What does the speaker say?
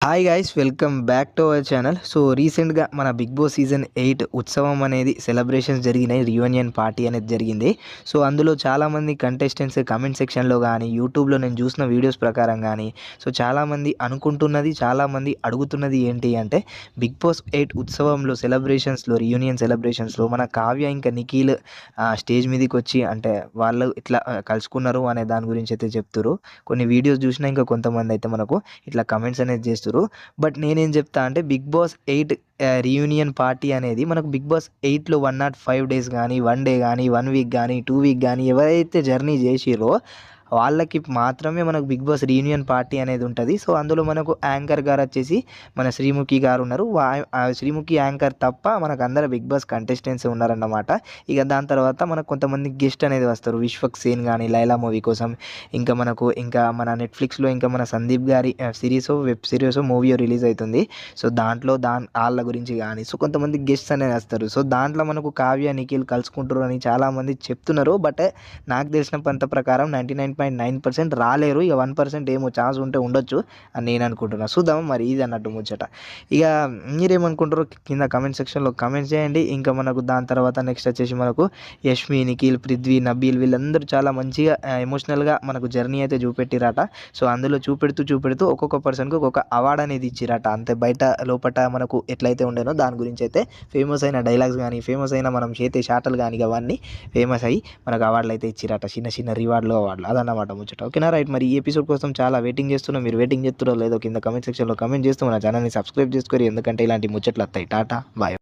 Hi guys welcome back to our channel so రీసెంట్గా మన big boss season eight ఉత్సవం అనేది సెలబ్రేషన్స్ జరిగినాయి రియూనియన్ పార్టీ అనేది జరిగింది. సో అందులో చాలామంది కంటెస్టెంట్స్ కమెంట్ సెక్షన్లో కానీ యూట్యూబ్లో నేను చూసిన వీడియోస్ ప్రకారం కానీ సో చాలామంది అనుకుంటున్నది చాలామంది అడుగుతున్నది ఏంటి అంటే బిగ్ బాస్ ఎయిట్ ఉత్సవంలో సెలబ్రేషన్స్లో రియూనియన్ సెలబ్రేషన్స్లో మన కావ్య ఇంకా నిఖిల్ స్టేజ్ మీదకి వచ్చి అంటే వాళ్ళు ఇట్లా కలుసుకున్నారు అనే దాని గురించి అయితే చెప్తారు కొన్ని వీడియోస్ చూసినా ఇంకా కొంతమంది అయితే మనకు ఇట్లా కమెంట్స్ అనేది చేస్తారు బట్ నేనేం చెప్తా అంటే Bigg Boss eight reunion party అనేది మనకు బిగ్ బాస్ ఎయిట్లో వన్ నాట్ ఫైవ్ డేస్ కానీ వన్ డే కానీ వన్ వీక్ కానీ టూ వీక్ కానీ ఎవరైతే జర్నీ చేసిరో వాళ్ళకి మాత్రమే మనకు బిగ్ బాస్ రీయూనియన్ పార్టీ అనేది ఉంటుంది. సో అందులో మనకు యాంకర్ గారు వచ్చేసి మన శ్రీముఖి గారు ఉన్నారు. ఆ శ్రీముఖి యాంకర్ తప్ప మనకు అందరూ బిగ్ బాస్ కంటెస్టెంట్స్ ఉన్నారన్నమాట. ఇక దాని తర్వాత మనకు కొంతమంది గెస్ట్ అనేది వస్తారు. విశ్వక్ సేన్ కానీ లైలా మూవీ కోసం. ఇంకా మనకు ఇంకా మన నెట్ఫ్లిక్స్లో ఇంకా మన సందీప్ గారి series web series movie release అవుతుంది సో దాంట్లో దాని వాళ్ళ గురించి కానీ సో కొంతమంది గెస్ట్స్ అనేది వస్తారు. సో దాంట్లో మనకు కావ్య నిఖిల్ కలుసుకుంటారు అని చాలామంది చెప్తున్నారు. బట్ నాకు తెలిసినంత ప్రకారం ninety nine point nine percent రాలేరు. ఇక వన్ పర్సెంట్ ఏమో ఛాన్స్ ఉంటే ఉండొచ్చు అని నేను అనుకుంటున్నాను చూద్దాం మరి ఇది అన్నట్టు ముచ్చట. ఇక మీరేమనుకుంటారో కింద కమెంట్ సెక్షన్లో కమెంట్ చేయండి. ఇంకా మనకు దాని తర్వాత నెక్స్ట్ వచ్చేసి మనకు యష్మి నిఖిల్ పృథ్వీ నబీల్ వీళ్ళందరూ చాలా మంచిగా ఎమోషనల్గా మనకు జర్నీ అయితే చూపెట్టిరట. సో అందులో చూపెడుతూ చూపెడుతూ ఒక్కొక్క పర్సన్కి ఒక్కొక్క అవార్డు అనేది ఇచ్చిరట. అంతే బయట లోపట మనకు ఎట్లయితే ఉండేనో దాని గురించి అయితే ఫేమస్ అయిన డైలాగ్స్ కానీ ఫేమస్ అయిన మనం చేతే షాటలు కానీ అవన్నీ ఫేమస్ అయ్యి మనకు అవార్డులు అయితే ఇచ్చిరట. చిన్న చిన్న రివార్డులు అవార్డులు అన్నమాట ముచ్చట. ఓకేనా? రైట్ మరి ఈ ఎపిసోడ్ కోసం చాలా వెయిటింగ్ చేస్తున్నా. మీరు వెయిటింగ్ చేస్తున్నారో లేదో కింద కమెంట్ సెక్షన్లో కమెంట్ చేస్తూ మన ఛానల్ని సబ్స్క్రైబ్ చేసుకోరు. ఎందుకంటే ఇలాంటి ముచ్చట్లు వస్తాయి. టాటా బాయ్.